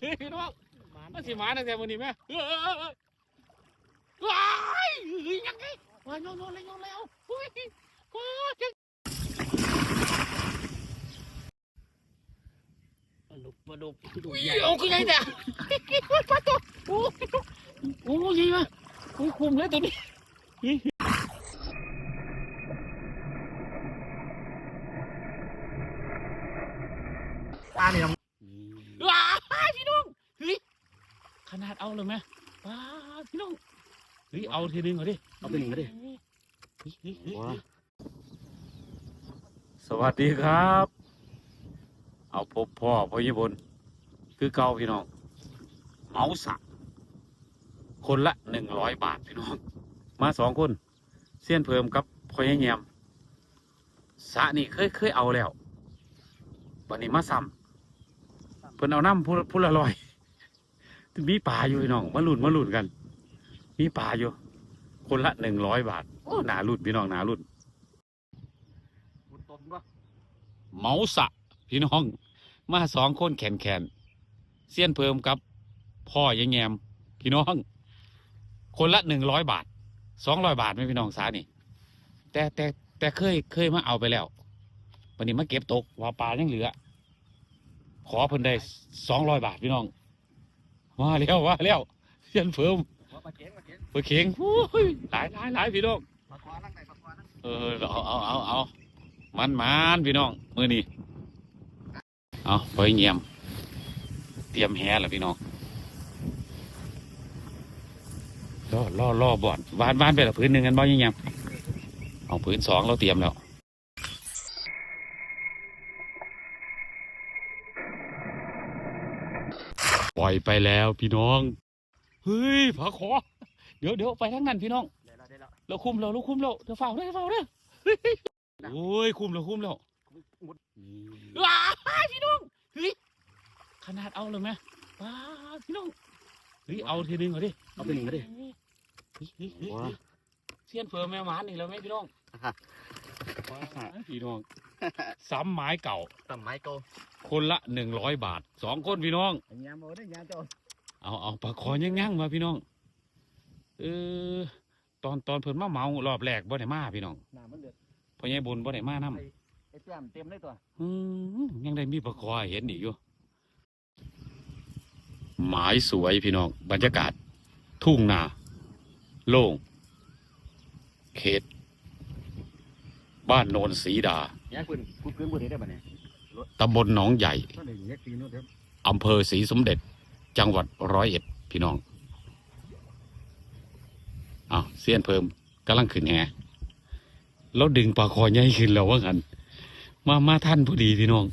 พี่น้องมันสิมาตั้งแต่วันนี้ไหมเออเออเออว้ายเฮ้ยยังไงว้ายโยนโยนเลยโยนแล้วเฮ้ยว้ายจังปลาดุกปลาดุกปลาดุกอุ้ยใหญ่เอาขึ้นไงเนี่ยปลาตัวโอ้ยโอ้ยยังไงโอ้ยคุมเลยตัวนี้ปลาเนี่ย ว้ายพี่น้องเฮ้ย ขนาดเอาเลยไหมว้าพี่น้องเฮ้ยเอาทีนึงเหรอดิเอาไปหนึ่งก็ได้ว้าสวัสดีครับ เอาพบพ่อพ่อญี่ปุ่นคือเก่าพี่น้องเหมาสักคนละหนึ่งร้อยบาทพี่น้อง มาสองคน เสี้ยนเพิ่มกับพ่อยังแยมสระนี่เคยเคยเอาแล้ววันนี้มาซ้ำเพิ่นเอาน้ำพูพูละลอย มีป่าอยู่พี่น้องมาลุ่นมาลุ่นกัน มีป่าอยู่ คนละหนึ่งร้อยบาทโอ้หนาลุ่นพี่น้องหนาลุ่นเมาสะพี่น้อง มาสองคนแขนแขนเสี้ยนเพิ่มกับ พ่อยังแงม พี่น้อง คนละหนึ่งร้อยบาทสองร้อยบาทไหมพี่น้องสานี่ แต่แต่แต่เคยเคยมาเอาไปแล้ววันนี้มาเก็บตกว่าปลายังเหลือ ขอเพิ่นได้สองร้อยบาทพี่น้อง ว่าแล้วว่าแล้วเสียนเพิ่มเก๋งปลาเก๋งเพิ่นเข่งโอ้ยหลายหลายหลายพี่น้องเออเอาเอาเอาเอามันมันพี่น้องมือนี้เอาไปเงียม เตรียมแหแล้วพี่น้องล่อล่อล่อบ่อนวานวานไปละพื้นหนึ่งกันบ่ยังยังเอาพื้นสองเราเตรียมแล้ว ปล่อยไปแล้วพี่น้อง เฮ้ยผาขอ เดี๋ยวเดี๋ยวไปทางนั้นพี่น้อง ได้แล้วได้แล้วเราคุมเราเราคุมเราเดี๋ยวเฝ้าเด้อเฝ้าเด้อโอ้ยคุมเราคุมเรามุดว้าพี่น้องเฮ้ยขนาดเอาเลยไหมว้าพี่น้องเฮ้ยเอาทีนึงเหรอดิเอาไปหนึ่งก็ได้เฮ้ยเฮ้ยเฮ้ยเฮ้ยว้าเสี้ยนเฟิร์มแม่หมานอีกแล้วไหมพี่น้อง ว้าพี่น้อง ซ้ำไม้เก่าตำไม้โตคนละหนึ่งร้อยบาทสองคนพี่น้อง ยามเอาได้ยามเจ้าเอาเอาปลาคอยังยั่งๆมาพี่น้อง เออ ตอนตอนเพิ่นมาเมารอบแรกบ่ได้มาพี่น้องน้ำมันเดือดพ่อใหญ่บุญบ่ได้มานํไอ้ไอ้แต้มเต็มเลยตัวอืมยังได้มีปลาคอให้เห็นอีกอยู่ หมายสวยพี่น้อง บรรยากาศ ทุ่งนา โล่ง เขต บ้านโนนสีดายายปืนปืนปืนปืนได้ปะเนี่ยตำบลหนองใหญ่ก็เลยแยกตีนู้นเถอะอำเภอศรีสมเด็จ จังหวัดร้อยเอ็ดพี่น้องอ้าวเสี้ยนเพิ่มกำลังขึ้นแฮแล้วดึงปลาคอใหญ่ขึ้นแล้วว่างัน มามาท่านพอดีพี่น้อง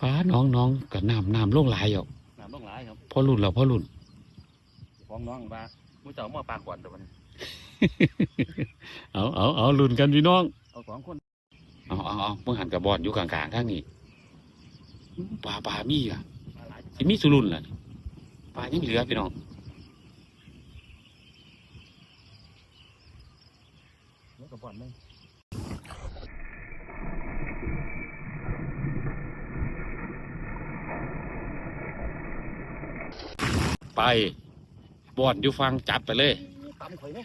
ป้าน้องน้องกับน้ำน้ำลงหลายอะน้ำต้องหลายครับพ่อรุ่นเราพ่อรุ่นฟ้องน้องปลามือเจ้ามาปลาขวัญตัวนี้เอาเอาเอารุ่นกันพี่น้องเอา สองคนเอาเอาเอาเพิ่งหันกับบอลอยู่กลางๆทางนี้ปลาปลามีอะปลาหลายสิมีสุรุ่นล่ะปลายังเหลือพี่น้องแล้วก็บ่อนเลยไปบอลอยู่ฟังจัดไปเลยตำข่อยไหม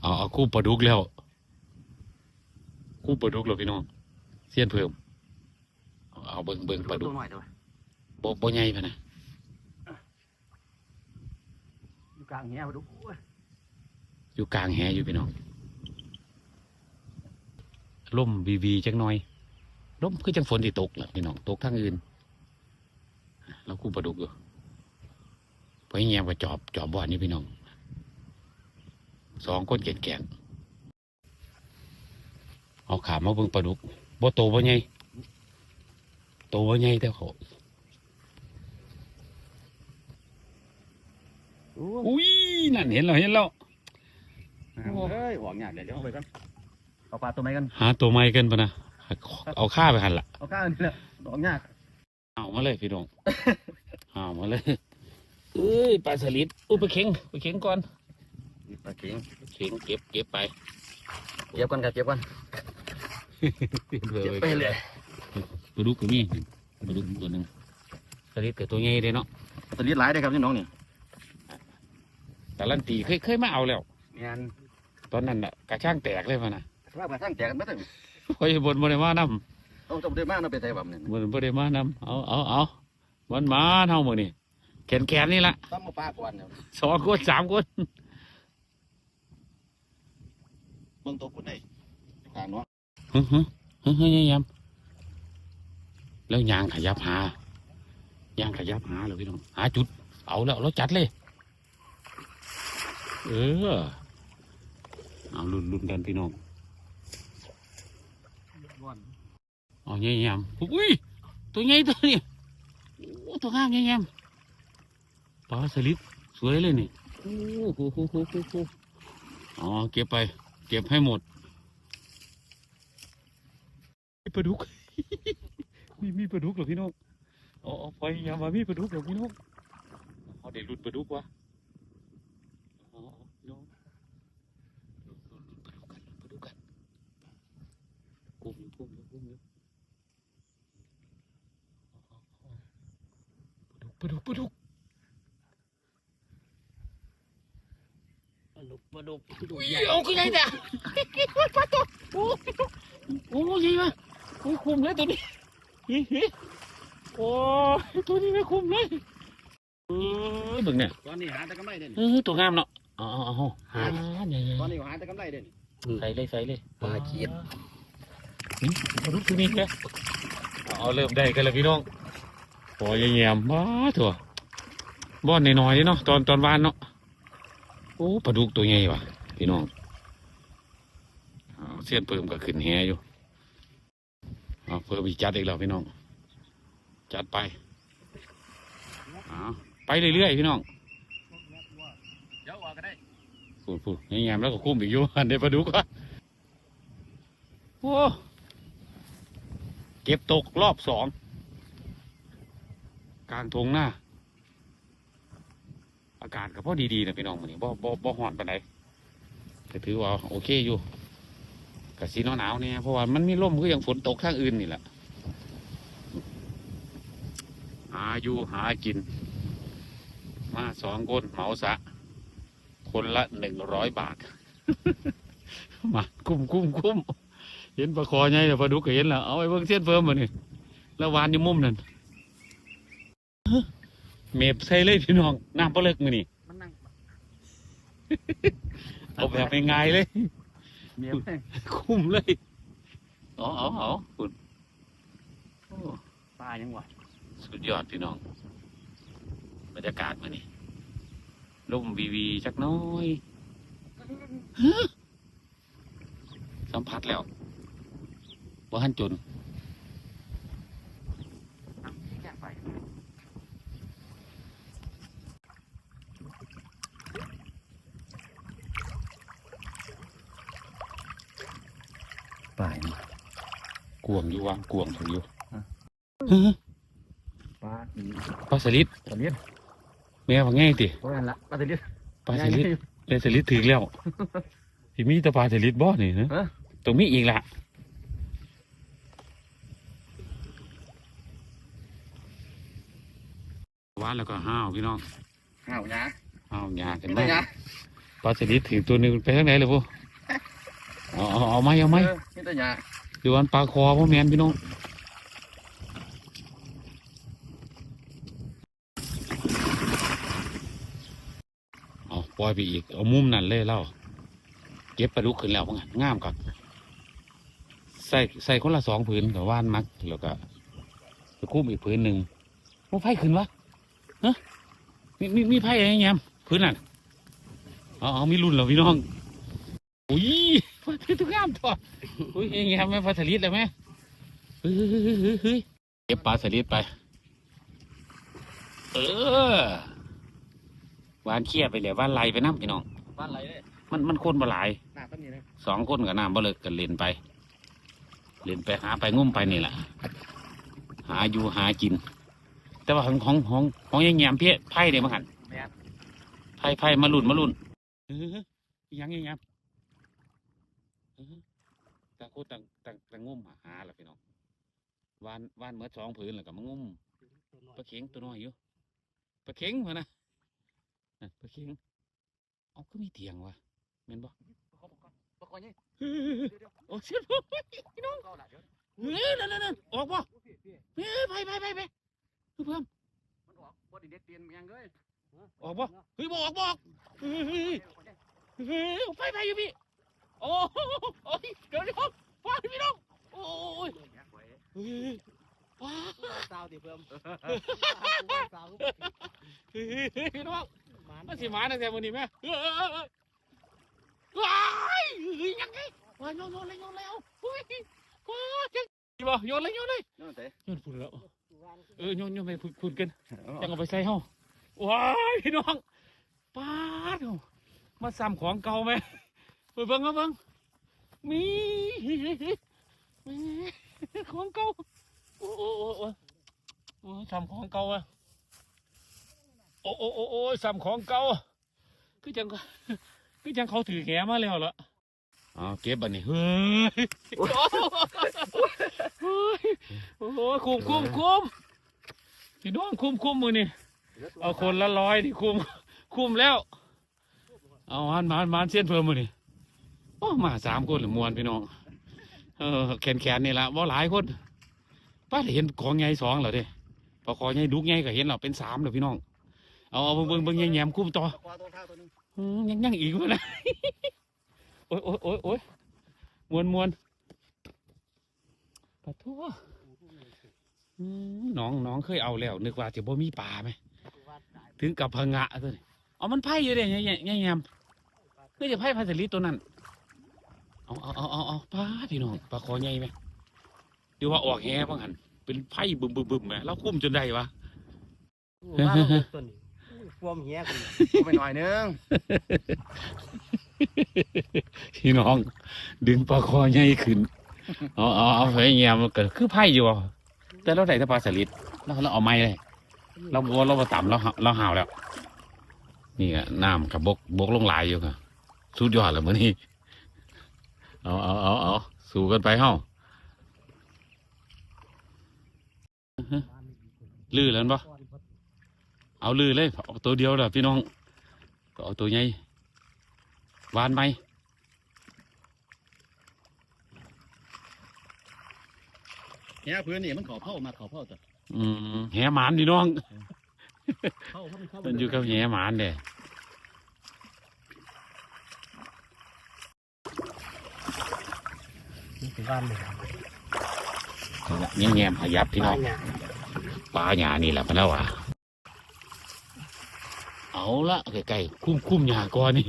เอาเอาคู่ปลาดุกแล้ว คู่ปลาดุกแล้วพี่น้องเสี้ยนเพิ่ม เอาเอาเบิ่งเบิ่งปลาดุตักวหน่อยตัวบ่บ่ใหญ่พะนะอยู่กลางเงี้ยปลาดุกโอ้ยอยู่กลางแหอยู่พี่น้องล่มวีวีจังหน่อยล่มคือจังฝนที่ตกล่ะพี่น้องตกทางอื่นแล้วคู่ปลาดุกอยู่ไปแง้มก็จอบจอบบอลนี่พี่น้องสองคนแก่นแก่นๆ เอาขามาเบิ่งปลาดุกบ่โตบ่ใหญ่โตบ่ใหญ่แต่เขาโอ้อุ้ยนั่นเห็นแล้วเห็นแล้วเฮ้ยหวังหยาดเดี๋ยวเอาไปกันเอาปลาตัวไหนกันหาตัวใหม่กันปะนะเอาข้าไปหันละเอาข้าวนี่แหละหวังหยาดเอามาเลยพี่น้องเอามาเลยเอ้ยปลาสลิดอุ้ยไปเข็งไปเข็งก่อนปลาเข็งเข็งเก็บเก็บไป เก็บกันครับเก็บกันเก็บเก็บไปเลยปลาดุกก็มีปลาดุกตัวหนึ่งไปลิดกับตัวใหญ่เลยเนาะสลิดหลายได้ครับพี่น้องเนี่ยแต่ลันตีเคยเคยมาเอาแล้วงานตอนนั้นน่ะกระช่างแตกเลยมันนะว่ามาสร้างแจกกันไม่ได้พอยบนบนได้มานเอาจบได้มากเราไปไทยแบบนี้ำบนบนได้มานำเอาเอาเอามันมาเท่ามือนี่แขนแขนนี่ละต้องมาปลากวนเนี่ยสองคนสามคน เบิ่งตัวคุณได้ทางเนาะฮึฮึฮึฮึยยำแล้วยางขยับหายางขยับหาเลยพี่น้องหาจุด เอาแล้วเราจัดเลย เออเอาลุ้นลุ้นกันพี่น้องเอาเงี้ยยำอุ้ยตัวใหญ่ตัวนี้โอ้ตัวงามเงี้ยยำปลาสลิดสวยเลยนี่โอ้โหโหโหโหโหอ๋อเก็บไป เก็บให้หมดมีปลาดุก มีมีปลาดุกเหรอพี่น้องอ๋ออ๋อพยายามมามีปลาดุกเหรอพี่น้องเอาเดี๋ยวหลุดปลาดุกวะอ๋ออ๋อพี่น้องหลุดหลุดหลุดปลาดุกกันหลุดปลาดุกกันกุ้มอยู่กุ้มอยู่กุ้มอยู่อ๋ออ๋อปลาดุกปลาดุกปลาดุก ลาดุกปลาดุกอุ้ยเอาขึ้นไงเนี่ยปลาตัวโอ้โอ้ยใหญ่มากโอ้ยคุมเลยตัวนี้ฮิฮิโอ้ยตัวนี้ไม่คุมเลยเออเบิ่งเนี่ยตอนนี้หาแต่กำไรเด่นเออตัวงามเนาะเอ๋อาเอาหาเนี่ยตอนนี้หาแต่กำไรเด่นใส่เลยใส่เลยปลาเขียดนี่มาดูตัวนี้เลยเอาเริ่มได้กันแล้วพี่น้องโอ้ยแยมบ้าถั่วบ้อนน้อยๆเนาะตอนตอนวานเนาะ โอ้ปลาดุกตัวใหญ่ว่ะพี่น้องเสี้ยนเพิ่มก็ขึ้นแหอยู่เอาเพิ่มอีกจัดอีกแล้วพี่น้อง จัดไปเอาไปเรื่อยๆพี่น้องเดี๋ยวออกก็ได้พูดพูดแยมแล้วก็คุ้มอีกอยู่อันเดี๋ยวปลาดุกว่ะโอ้เก็บตกรอบสองกลางทงหน้า อากาศก็พอดีๆนะพี่น้องมันนี่บ่บ่บ่ฮ้อนปานใดแต่ถือว่าโอเคอยู่กะสีหนาวๆเนี่ยเพราะว่ามันมีลมก็ยังฝนตกทางอื่นนี่แหละหาอยู่หากิน มาสองคนเหมาสะ คนละหนึ่งร้อยบาท มาคุ้มคุ้มคุ้มเห็นปลาคอไงแต่ปลาดุกเห็นแล้วเอาไอ้เบิ่งเส้นเฟิร์มมานี่แล้ววานอยู่มุมนั่น เมฟใส่เลยพี่น้องน้ำปลาเลิกมือนี่มันนั่งเอาแบบง่ายๆเลย เมียคุ้มเลยเอาเอาเอาคุณโอ้ปลายังวะสุดยอดพี่น้องบรรยากาศมานี่ร่มวีวีจักหน้อยฮะสัมผัสแล้วว่าหันจน แค่ไป ปลาย กวงอยู่วางกวงถึงอยู่ปลาอีปลาสลิดสลิดแม่ว่าง่ายติเพราะงั้นละปลาสลิดปลาสลิดเล่นสลิดถึงแล้วที่มีแต่ปลาสลิดบ่นี่นะฮะตรงนี้อีกละวานแล้วก็ห้าวพี่น้องห่าวหยาห้าวหยากันไม่มาหยาปลาสลิดถึงตัวหนึ่งไปทางไหนเลยพวกเอาเอาเอาไหมเอาไหมไม่แต่หยา ดูวันปลาคอพ่อแมนพี่น้องเอาปล่อยไปอีก เอามุมนั่นเลยเล่าเก็บปลาดุกขึ้นแล้วมั้งงามกับใส่ใส่คนละสองผืนกับว่านมักแล้วก็ไปคุ้มอีกผืนหนึ่งโอ้ไผ่ขึ้นวะฮะมีมีมีไผ่อะไรเงี้ยผืนนั่นเอาเอามีรุ่นเหรอพี่น้องอุ้ย ปลาทุกงามทอดอุ้ยเองทำไหมปลาสลิดเลยไหมเฮ้ยเฮ้ยเฮ้ยเฮ้ยเฮ้ยเก็บปลาสลิดไป เออวานเคียไปเลยวานไหลไปน้ำพี่น้องบ้านไรเลยมันมันคนบ่หลายหน้าต้นนี้เลยสองคนกับน้ำบ่เลิกกันเล่นไป เล่นไปหาไปงุ่มไปนี่แหละหาอยู่หากิน แต่ว่าของของของของยังแยมเพี้ยไพ่เนี่ยมั้งหันไพ่ไพ่มาลุ่นมาลุ่นเออยังยังยัง ต่างคนต่างต่างต่างงุ่มหาล่ะพี่น้องวานวานเมื่อสองผืนแล้วก็มางุ่มปลาเข็งตัวน้อยอยู่ปลาเข็งมานะนั่นปลาเข็งเอาก็มีเตียงวะแม่นบ่ปลาคอนี่เฮ้ยเดี๋ยวเดี๋ยวโอ้เชี่ยพี่น้องเข้าละเดี๋ยวเฮ้ยนั่นนั่นนั่นออกบ่เฮ้ยไปไปไปไปเพิ่มมันออกบ่ได้เด็ดเตียนยังเลยออกบ่เฮ้ยบออกบออกเฮ้ยเฮ้ยเฮ้ยไปไปอยู่พี่โอ้โหโอ้ยเดี๋ยวเดี๋ยว ฟ้าพี่น้องโอ้ยเฮ้ยว้าสาวติเพิ่มสาวเฮ้ยพี่น้องมันสิมาตั้งแต่วันนี้ไหมว้ายยังไงว้ายโยนเลยโยนแล้วเฮ้ยว้ายจังดีบ่โยนเลยโยนเลยนั่นแต่โยนฝุ่นแล้วเออโยนโยนไปฝุ่นกันจังเอาไปใส่เฮาว้ายพี่น้องป้าดมาซ้ำของเก่าไหมไปเบิ่งเอาเบิ่ง มีมีของเก่าโอ้โอ้โอ้โอ้โอ้ซ้ำของเก่าอะโอ้โอ้โอ้โอ้ซ้ำของเก่าคือจังคือจังเขาถือแขมาแล้วล่ะอ๋อเก็บอันนี้เฮ้ยโอ้โหเฮ้ยโอ้มคุมคุมพี่น้องคุ้มคุ้มมือนี่เอาคนละร้อยนี่คุ้มคุ้มแล้ว เอาหันมาหันมาเส้นเพิ่มมือนี่ โอ้มาสามคนหรือมวนพี่น้องเออแขนแขนนี่ละว่าหลายคนป้าเห็นของใหญ่สองเหรอเด้พอของใหญ่ดุกใหญ่ก็เห็นเราเป็นสามเลยพี่น้องเอาเอาเบิ่งเบิ่งเบิ่งแยมๆคุมต่อปลาคอตัวข้าวตัวนึงอืมยังยังอีกวะนะโอ้ยโอ้ยโอ้ยโอ้ยมวนมวนปะทั่วน้องน้องเคยเอาแล้ว นึกว่าจะบ่มีปลาไหมถึงกับพงะตัวนี้เอามันไผ่อยู่เด้ยังยังยังยำนี่จะไผ่พัสลิดตัวนั้น เอาเอาเอาเอาเอาปลาพี่น้องปลาคอใหญ่ไหมเดี๋ยวว่าออกแหบ้างหันเป็นไผ่บึมบึมบึมไหมแล้วคุ้มจนได้วะมาต้นนี้ฟวมเหี้ยกันเอาไปหน่อยนึงพี่น้อง ดึงปลาคอใหญ่ขึ้นเอาเอาเอาไปเงียมันเกิดคือไผ่อยู่อะแต่เราได้แต่ปลาสลิดแล้วเราเอาไม้เลยเราบัวเราบ่ต่ำเราห่าเราห่าวแล้ว นี่อะน้ำกับบกบกลงหลายอยู่ค่ะสุดยอดเลยมื้อนี้ เอาเอาเอาเอาสู้กันไปเฮ้าลื้อแล้วปะเอาลื้อเลยเอาตัวเดียวเด้อพี่น้องก็เอาตัวใหญ่หวานไหมเนี่ยพื้นนี่มันขอเผามาขอเผาตัวอืมแหหมานพี่น้องเข้าเข้าเข้ามันอยู่กับแหหมานเด้ นี่คือบ้านเลยแง่แง่มขยับพี่น้องเนี่ยปลาหยานี่แหละพะแล้วอะเอาละใกล้ๆคุ้มคุ้มหยาก่อนนี่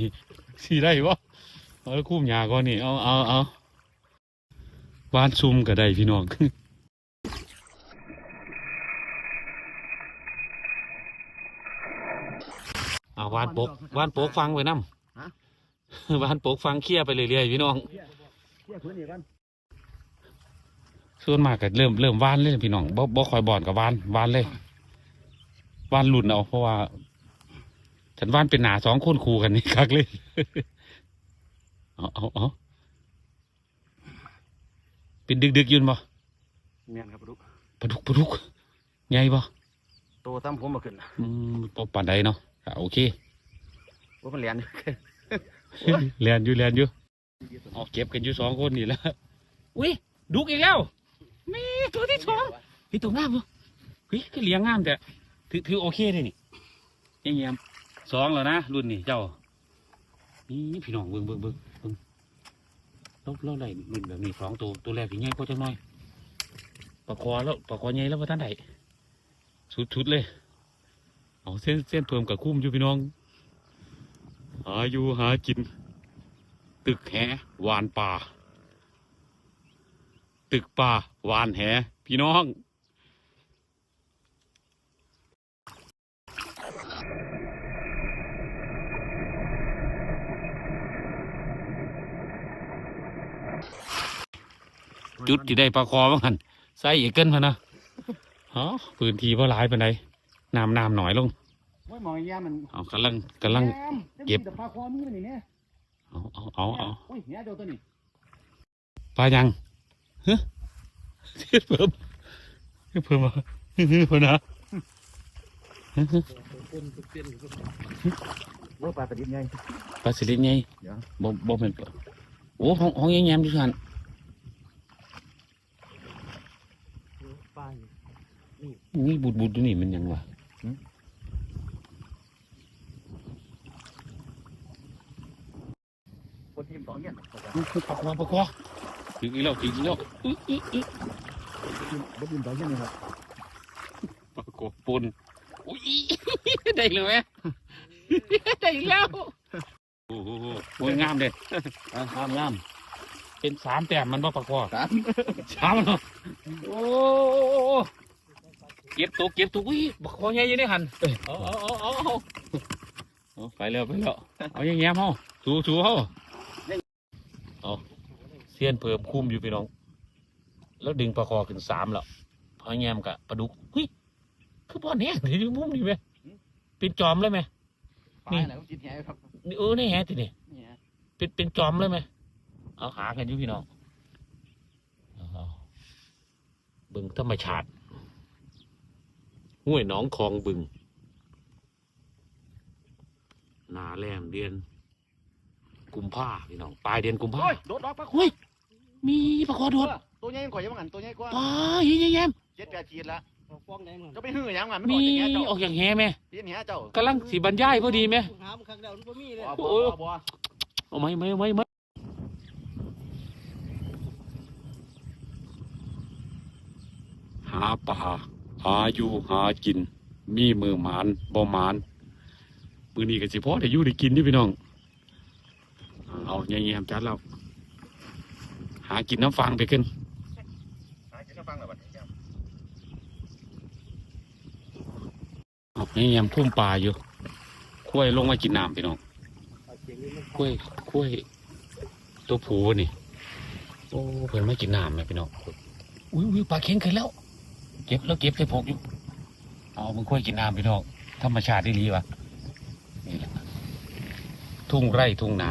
สีได้ปะเอาคุ้มหยาก่อนนี่เอาเอาเอาวานซุ่มก็ได้พี่น้องเอาวานปกวานปกฟังไว้น้ำวานปกฟังเคลียร์ไปเรื่อยๆพี่น้องเนี่ยพื้นนี่กัน ส่วนมากก็เริ่มเริ่มวานเลยพี่น้องบ่บ่คอยบอนกับวานวานเลยวานหลุดเอาเพราะว่า ฉันวานเป็นหนาสองคนคู่กันนี่คักเลยเอาเอาเอาเป็นดึกดึกๆอยืนบ่เมียนครับลูกปลาดุกปลาดุกใหญ่บ่โตตั้มผมมาขึ้นอืมบ่ปานใดเนาะอะโอเคว่ามันเลียนเรียนอยู่เรียนอยู่เอาเก็บกันอยู่สองคนนี่แหละอุ้ยดุกอีกแล้วแม่ตัวที่สองพี่ตัวงามบ่เฮ้ยคือเลี้ยงงามแต่ถือถือโอเคเลยนี่เยี่ยมสองแล้วนะรุ่นนี่เจ้านี่พี่น้องเบิ่งเบิ่งเบิ่งเบิ่งเราเราได้รุ่นแบบนี้สองตัวตัวแรกพี่ใหญ่พอจังหน่อยปลาคอแล้วปลาคอใหญ่แล้วว่าท่านใดสุดๆเลยเอาเส้นเส้นเพิ่มกับคุ้มอยู่พี่น้อง หาอยู่หากิน ตึกแหหวานป่า ตึกป่าหวานแห พี่น้องจุดที่ได้ปลาคอบ้างหันใส่อีกเกินพะนะฮะพื้นที่ว่าหลายปานใดน้ำน้ำหน่อยลงว่ามองยามันเอากำลังกำลังเก็บแต่ปลาคอมีมันนี่เนี่ยเอาเอาเอาเอาโอ้ยเนี่ยเดี๋ยวตัวนี้ปลายัง เฮ้ยเพิ่มเพิ่มมาเฮ้ยเพิ่มนะคนทุกเส้นว่าปลาตะลิดไงปลาสลิดไงเดี๋ยวบ่บ่เป็นปลาโอ้ห้องห้องแย้มๆอยู่ซั่นป้ายนี่บุดบุดอยู่นี่มันหยังวะคนทีมสองเนี่ยปลาคอปลาคอ ถึงอีกแล้วถึงอีกแล้วอื้ออื้ออื้อคนทีมสองเนี่ยนะครับปลาคอปนอุ้ยได้เลยไหมได้อีกแล้วโอ้โหโอ้ยงามเด้งามงามเป็นสามแต้มมันบ่ปลาคอครับสามเนาะโอ้เก็บตัวเก็บตัวอุ้ยปลาคอใหญ่อยังได้หันเอาเอาเอาเอาเอาเอาไปแล้วไปแล้วเอาอย่างเงี้ยเฮาสู้สู้เฮาเอา เสี้ยนเพิ่มคุ้มอยู่พี่น้อง แล้วดึงปลาคอขึ้นสามแล้วพอแง้มกับปลาดุกเฮ้ยคือบ่อแน่ถือมุมนี่ไหมเป็นจอมเลยไหมปลาอะไรก็จิตแหครับนี่เออนี่แฮะทีนี่เนี่ยเป็นเป็นจอมเลยไหมเอาหากันอยู่พี่น้องเอาบึงธรรมชาติห้วยหนองคลองบึงหนาแรมเดือน กุมภาพี่น้องปลายเดือนกุมภาโอ้ยโดดดอกปลาเฮ้ย มีปลาคอโดดตัวใหญ่ยังกว่ายังงั้นตัวใหญ่กว่าปลาเฮ้ยแย้มเจ็ดแปดขีดละฟ้องได้มั้งจะไปหื้อยังงั้นมันมีออกอย่างเงี้ยเจ้าออกอย่างแฮไหมเลี้ยงเงี้ยเจ้ากำลังสีบรรยายพอดีไหม หามคักแล้วมันบ่มีเลยบัวบัวบัวเอาไหมไหมไหมไหมหาป่าหาอยู่หากิน มีมือหมานบ่หมานมือนี้ก็สิพอได้อยู่ได้กินนี่พี่น้อง เอาแง่ๆจัดแล้ว หากินน้ำฟังไปขึ้นหากินน้ำฟังหน่อยบัดนี้ครับเอาแง่ๆคุ้มปลาอยู่คุ้ยลงมากินน้ำพี่น้องเอาเสียงนี้มันคุ้ยคุ้ยตัวผูนี่ โอ้เพิ่นมากินน้ำไหมพี่น้องอุ้ยอุ้ยปลาเค็งขึ้นแล้ว เก็บแล้วเก็บใส่พกอยู่เอามึงคุ้ยกินน้ำพี่น้องธรรมชาติได้ดีวะนี่แหละทุ่งไร่ทุ่งนา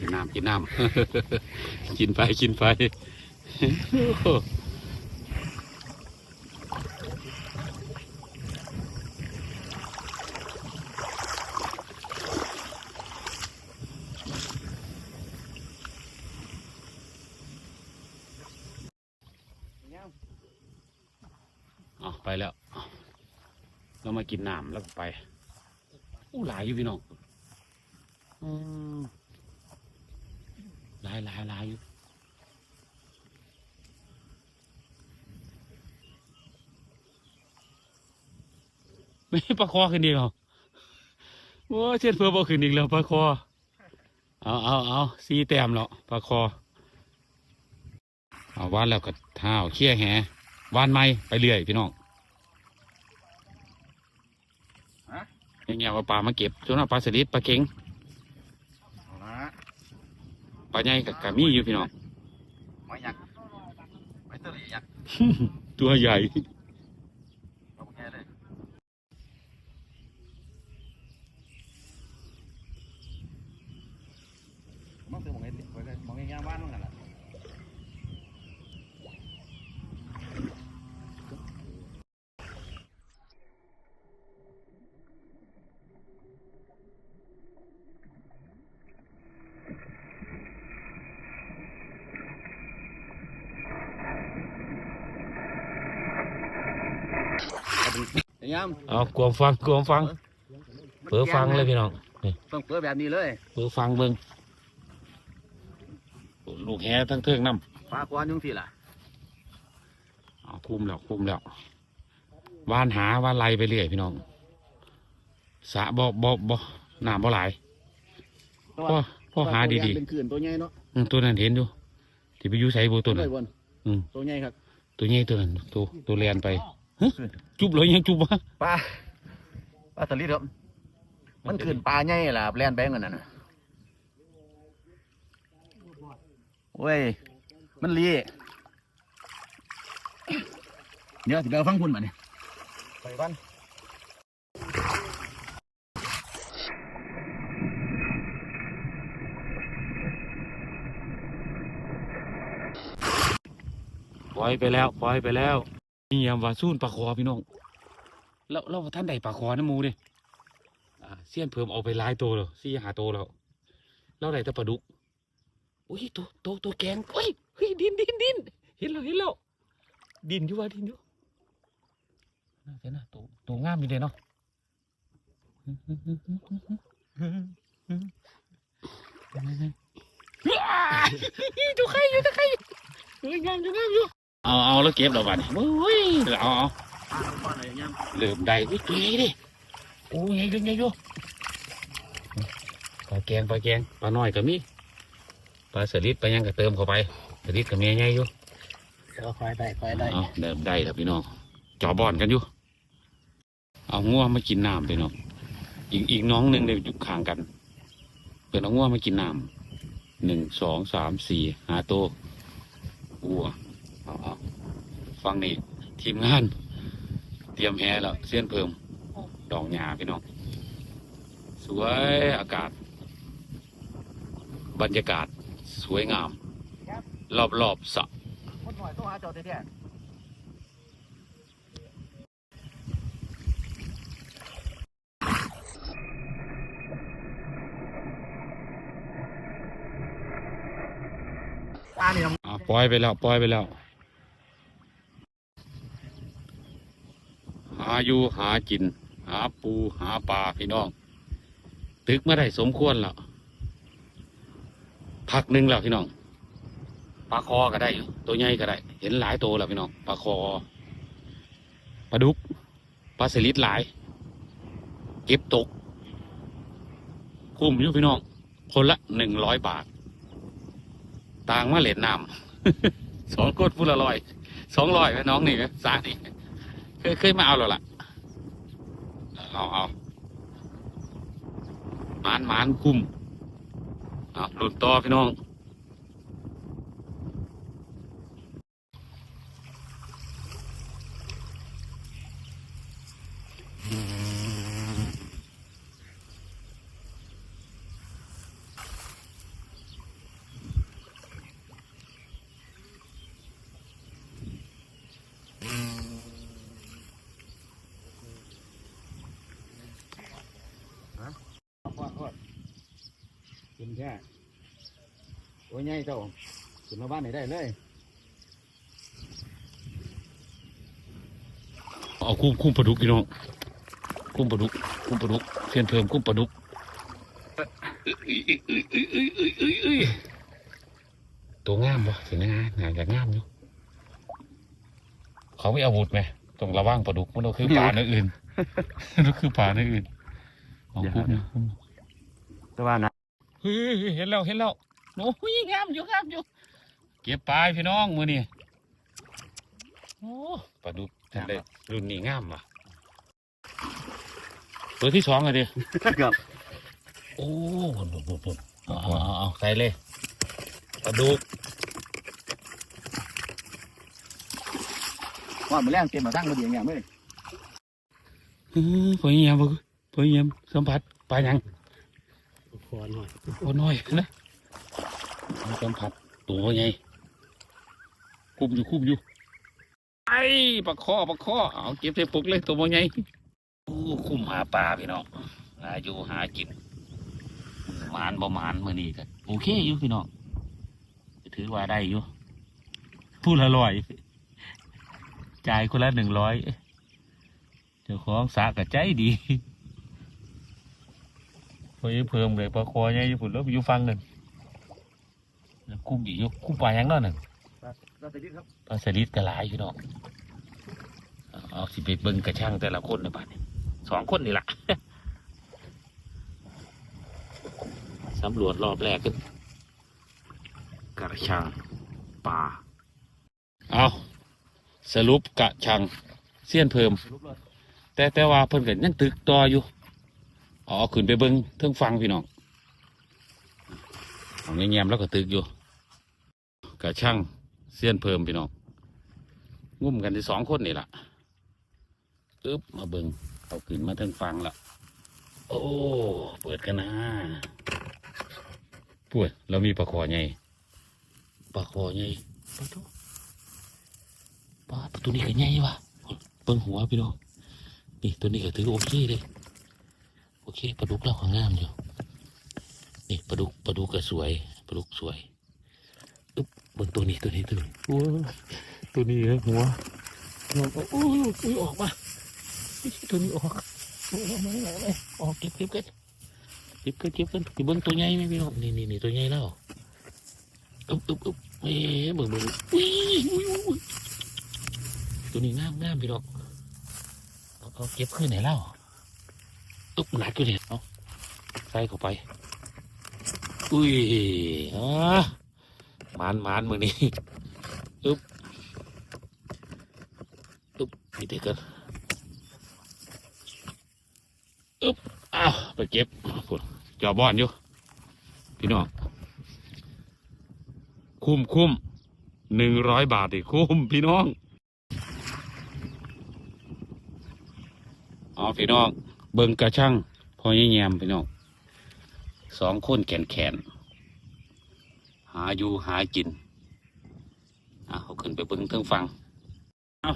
กินน้ำกินน้ำ กินไปกินไปเอาไปแล้ว เรามากินน้ำแล้วก็ไปอู้หลายอยู่พี่น้องอืม หลายหลายหลายอยู่ไม่ปลาคอขึ้นอีกเหรอโอ้เช่นเพื่อบอกขึ้นอีกแล้วปลาคอ เอาเอาเอาซีแต้มแล้วปลาคอ เอาวานแล้วก็เท้าเขี้ยแหวานไม่ไปเรื่อยพี่น้องอย่างเงี้ยว่าปลามาเก็บส่วนมากปลาสลิดปลาเค็งเอาละ ปลาใหญ่กับกะมีอยู่พี่น้อง หอยยักษ์หอยตะลียักษ์ ตัวใหญ่ เอาแค่เลยมันคือมองไงมองไงย่างบ้านมันกันล่ะ ยามเอากวมฟังกวมฟัง เปิดฟังเลยพี่น้องต้องเปิดแบบนี้เลย เปิดฟังเบิ่งลูกแหทั้งเทิงน้ปลาควันยุ่งสิล่ะำเอาคุมแล้วคุมแล้ววานหาวานไล่ไปเรื่อยพี่น้องสระบ่บ่บ่น้ำบ่หลายพ่อพ่อหาดีเป็นขื่นตัวใหญ่เนาะๆอืมตัวนั้นเห็นอยู่ที่ไปอยู่ใส่บูตัวเลนั้นยบนอืมตัวใหญ่ครับ ตัวใหญ่ตัวนั้นตัวตัวเลียนไปฮะ จุบเลยยังจุบวะปลาปลาตะลิดครับมันขื่นปลาใหญ่ล่ะแล่นแบงกันน่ะนะเว้ยมันลีเดี๋ยวสิไปเอาฟังคุณมาเนี่ยไปบ้านล่อยไปแล้วปล่อยไปแล้ว นี่ยามว่าสู้นปลาคอพี่น้องแล้วแล้วท่านใดปลาคอน้ำมูดิอ่าเสี้ยนเพิ่มเอาไปหลายตัวแล้วสี่หาตัวแล้วแล้วใดแต่ปลาดุกอุ้ยตัวตัวตัวแกงเฮ้ยเฮ้ยดินดินดินเห็นแล้วเห็นแล้วดินอยู่ว่าดินอยู่น่าเห็นนะตัวตัวงามอยู่เลยเนาะตัวใครอยู่ตัวใครอยู่งามอยู่งามอยู่ เอาเอาแล้วเก็บเราบ้านี่โอ้ยเอาเอาป้อนอะไรอย่างเงี้ยเริ่มได้อุ้ยตัวใหญ่ดิโอ้ยใหญ่ด้วยใหญ่ด้วยปลาแกงปลาแกงปลาน้อยก็มีปลาสลิดปลายังก็เติมเข้าไปสลิดก็มีใหญ่อยู่เดี๋ยวคอยได้คอยได้เอาเริ่มได้แล้วพี่น้องจ่อบอนกันอยู่เอางัวมากินน้ำพี่น้องอีกอีกน้องหนึ่งเดี๋ยวอยู่ข้างกันเปิดเอางัวมากินน้ำหนึ่งสองสามสี่หาโตววัว เอาเอาฟังนี่ทีมงาน เตรียมแฮแล้วเสี้ยนเพิ่ม ดอกหญ้าพี่น้อง สวยอากาศ บรรยากาศสวยงาม รอบๆสระคนหน่อยต้องหาจอดแท้ตาเนี่ยอะปล่อยไปแล้ว ปล่อยไปแล้ว หาอยู่หากิน หาปูหาปลาพี่น้อง ตึกเมื่อไรสมควรแล้วพักหนึ่งแล้วพี่น้องปลาคอก็ได้ ตัวใหญ่ก็ได้ เห็นหลายตัวแล้วพี่น้องปลาคอปลาดุกปลาสลิดหลาย เก็บตก คุ้มอยู่พี่น้อง คนละหนึ่งร้อยบาท ต่างมาเหรียญน้ำสองกดพูละร้อยสองร้อยไหมน้องนี่ไหมสานี่ เคยเคยมาเอาหรอล่ะเอาเอาหมานหมานคุ้มเอาหลุดต่อพี่น้องๆป้อนป้อน กินแค่โอ้ยใหญ่เจ้าขึ้นมาบ้านไหนได้เลยเอาคุ้มคุ้มปลาดุกพี่น้องคุ้มปลาดุกคุ้มปลาดุกเพียนเพิ่มคุ้มปลาดุกตัวงามปะสินะงานจะงามอยู่เขาไม่อาวุธไหมต้องระวังปลาดุกมันก็คือปลาเนื้ออื่นมันก็คือปลาเนื้ออื่นเอาคุ้มนะคุ้มนะแต่ว่านะ เฮ้ยเห็นแล้วเห็นแล้วโอ้ยงามอยู่งามอยู่เก็บปลายพี่น้องมือนี่โอ้ปลาดุกทำได้รุ่นนี้งามว่ะตัวที่สองอะดิครับโอ้ปุ่นปุ่นปุ่นปุ่นเอาเอาเอาเอาใส่เลยปลาดุกว่ามันแรงเต็มมาตั้งมาดีอย่างเงี้ยเว้ยเออพอเยี่ยมบ่พอเยี่ยมสัมผัสปลาหยัง คอหน่อยโอ้น้อยนะเอาสัมผัสตัวใหญ่คุมอยู่คุมอยู่ไอ้ปลาคอปลาคอเอาเก็บใส่ปุกเลยตัวบ่ใหญ่โอ้คุมหาปลาพี่น้องหาอยู่หากินหมานบ่หมานมื้อนี้ก็โอเคอยู่พี่น้องถือว่าได้อยู่ผู้ละร้อยจ่ายคนละหนึ่งร้อยเจ้าของสระก็ใจดี พอยิ่เพิ่มเลยปลาคอใหญ่ญี่ปุ่นแล้วไปอยู่ฟังหนึ่งแล้วคุ้มอีกอยู่คุ้มปลาหยังนั่นหนึ่งเราจะยึดครับปลาสลิดกระหลายอยู่เนาะเอาเอาสิไปเบิ่งกระช่างแต่ละคนนะบ้านนี้สองคนนี่ละสำรวจรอบแรกกันกระช่างป่า เอาสรุปกระช่างเสี้ยนเพิ่มรูปเลยแต่แต่ว่าเพิ่นก็ยังตึกต่ออยู่ อ๋อขึ้นไปเบิ้งเทิงฟังพี่น้องของเงียบๆแล้วก็ตึกอยู่กระช่างเสี้ยนเพิ่มพี่น้องงุ่มกันที่สองคนนี่ล่ะอึ๊บมาเบิ้งเอาขึ้นมาเทิงฟังละโอ้ เปิดกันนะปวยเรามีปลาคอใหญ่ปลาคอใหญ่ปลาทูป้าตัวนี้ก็ใหญ่วะเบิ่งหัวพี่น้องนี่ตัวนี้ก็ถือโอเคเลย อเคปลาดุกเราของงามอยู่นี่ปลาดุกปลาดุกก็สวยปลาดุกสวยอึ๊บบิ่งตัวนี้ตัวนี้ตัวนี้โอ้ตัวนี้เหรอหัวน้องโอ้ยโอ้ยออกมาตัวนี้ออกออกมาไหนออกเก็บเก็บกันเก็บกันเก็บกันพี่บิ่งตัวใหญ่ไหมพี่น้องนี่นี่นี่ตัวใหญ่แล้วอึ๊บอึ๊บอึ๊บเอ้ยเบิ่งเบิ่งอุ้ยอุ้ยอุ้ยตัวนี้งามงามพี่ดอกเอาเอาเก็บขึ้นไหนแล้ว อุ๊บหนักอยู่เนี่ยเอาใส่เข้าไป อุ้ยอะมานมานมือนี้อึ๊บอึ๊บนี่เด็กกันอึ๊บอ้าวไปเก็บจอบ้อนอยู่พี่น้องคุ้มคุ้มหนึ่งร้อยบาทดิคุ้มพี่น้องอ๋อพี่น้อง เบิ่งกระช่างพอแยมๆพี่น้องสองคนแขนแขน หาอยู่หากินอะเอาขึ้นไปเบิ่งเทิงฟังเอา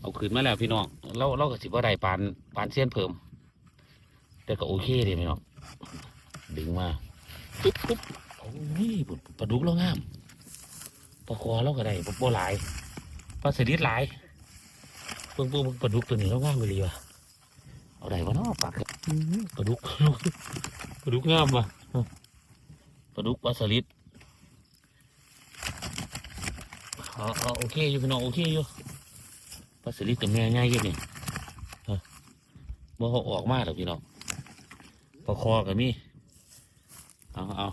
เอาขึ้นมาแล้วพี่น้องเราเราก็สิบว่าได้ปานปานเส้นเพิ่ม แต่ก็โอเคเลยพี่น้องดึงมาปุ๊บปุ๊บโอ้ยปลาปลาดุกเรางามปลาคอเราก็ได้ปลาบ่หลายปลาสลิดหลายเพิ่งเพิ่งปลาดุกตัวนี้แล้วว่างไปเลยวะ เอาได้วะเนาะปากอื้อหือปลาดุกปลาดุกงามว่ะปลาดุกปลาสลิดเอาเอาโอเคอยู่พี่น้องโอเคอยู่ปลาสลิดกับแม่ง่ายอยี่นี่เออบ่เขาออกมาหรอกพี่น้องปลาคอกับมีเอาเอา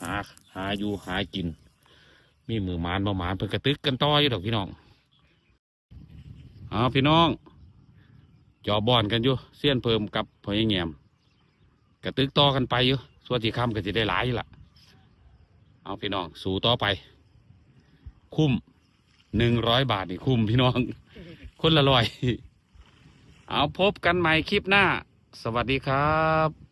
หาหาอยู่หากิน มีมือหมานบ่หมานเพิ่นกระตึกกันต่ออยู่ดอกพี่น้องเอาพี่น้อง จอบอนกันอยู่เสี้ยนเพิ่มกับพอยแงมกระตึกต่อกันไปอยู่ส่วนที่คำก็จะได้หลายอยู่ละเอาพี่น้อง สู่ต่อไป คุ้มหนึ่งร้อยบาทนี่คุ้มพี่น้อง คนละร้อย เอาพบกันใหม่คลิปหน้า สวัสดีครับ